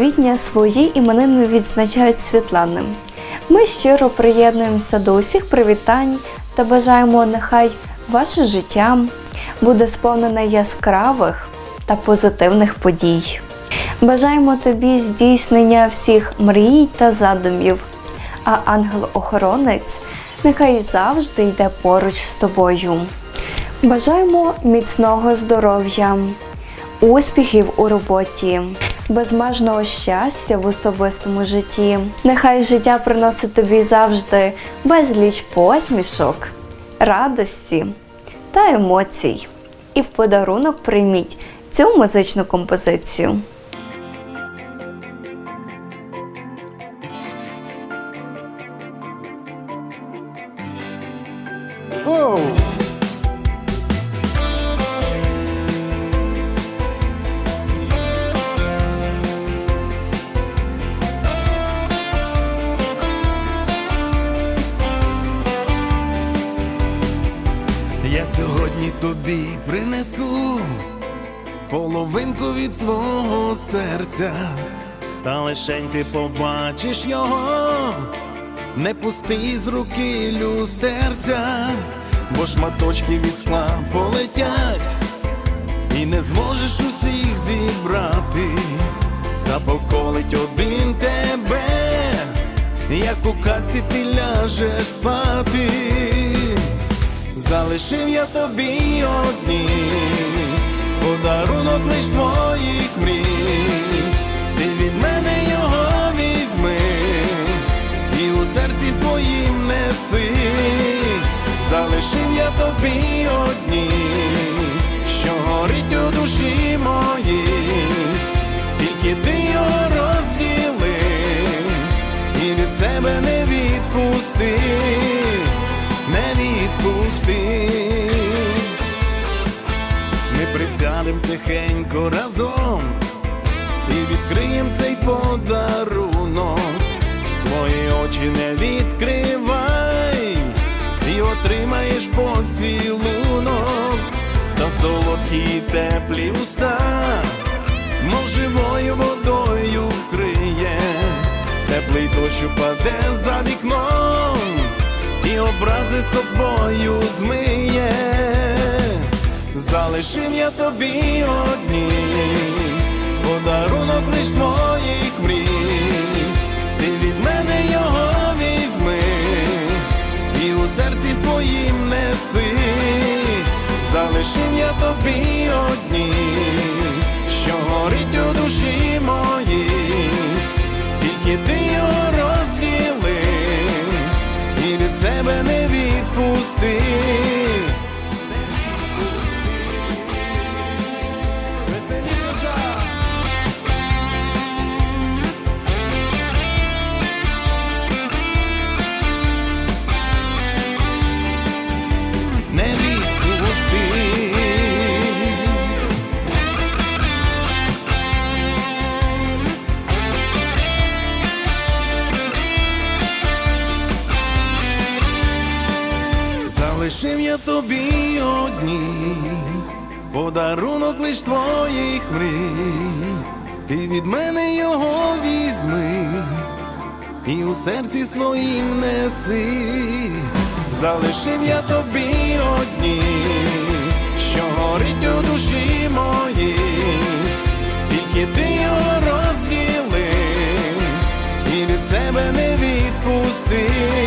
квітня свої іменини відзначають Світлани. Ми щиро приєднуємося до усіх привітань та бажаємо, нехай ваше життя буде сповнене яскравих та позитивних подій. Бажаємо тобі здійснення всіх мрій та задумів, а ангел-охоронець нехай завжди йде поруч з тобою. Бажаємо міцного здоров'я, успіхів у роботі, безмежного щастя в особистому житті. Нехай життя приносить тобі завжди безліч посмішок, радості та емоцій. І в подарунок прийміть цю музичну композицію. Оу! Сьогодні тобі принесу половинку від свого серця, та лишень ти побачиш його, не пусти з руки люстерця, бо шматочки від скла полетять, і не зможеш усіх зібрати, та поколить один тебе, як у касті ти ляжеш спати. Залишив я тобі одні. Подарунок лиш твоїх мрій, ти від мене його тихенько разом і відкриєм цей подарунок. Свої очі не відкривай і отримаєш поцілунок. Та солодкі теплі уста, мов живою водою вкриє, теплий дощ упаде за вікном і образи собою змиє, залишив я тобі одні, подарунок лиш твоїх мрій, ти від мене його візьми і у серці своїм неси, залишив я тобі одні, що горить у душі не відпусти. Залишив я тобі одні, подарунок лиш твоїх мрій, ти від мене його візьми і у серці своїм неси, залишив я тобі одні, що горить у душі моїй, тільки ти його розділи і від себе не відпустив.